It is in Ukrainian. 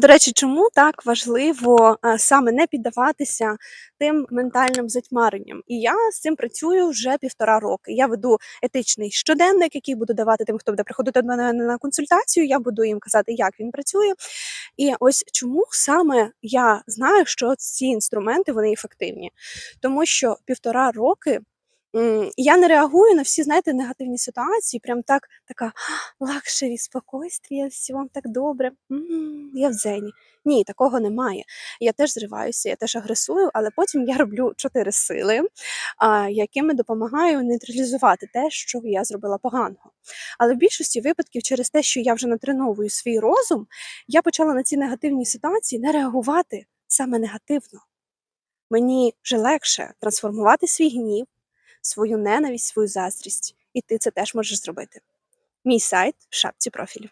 До речі, чому так важливо саме не піддаватися тим ментальним затьмаренням? І я з цим працюю вже півтора роки. Я веду етичний щоденник, який буду давати тим, хто буде приходити до мене на консультацію. Я буду їм казати, як він працює. І ось чому саме я знаю, що ці інструменти вони ефективні, тому що півтора роки. М, Я не реагую на всі, знаєте, негативні ситуації. Прям так, така лакшері, спокойствие, все вам так добре. м, Я в дзені. Ні, такого немає. Я теж зриваюся, я теж агресую, але потім я роблю чотири сили, якими допомагаю нейтралізувати те, що я зробила поганого. Але в більшості випадків, через те, що я вже натреновую свій розум, я почала на ці негативні ситуації не реагувати саме негативно. Мені вже легше трансформувати свій гнів, свою ненависть, свою заздрість. І ти це теж можеш зробити. Мій сайт в шапці профілю.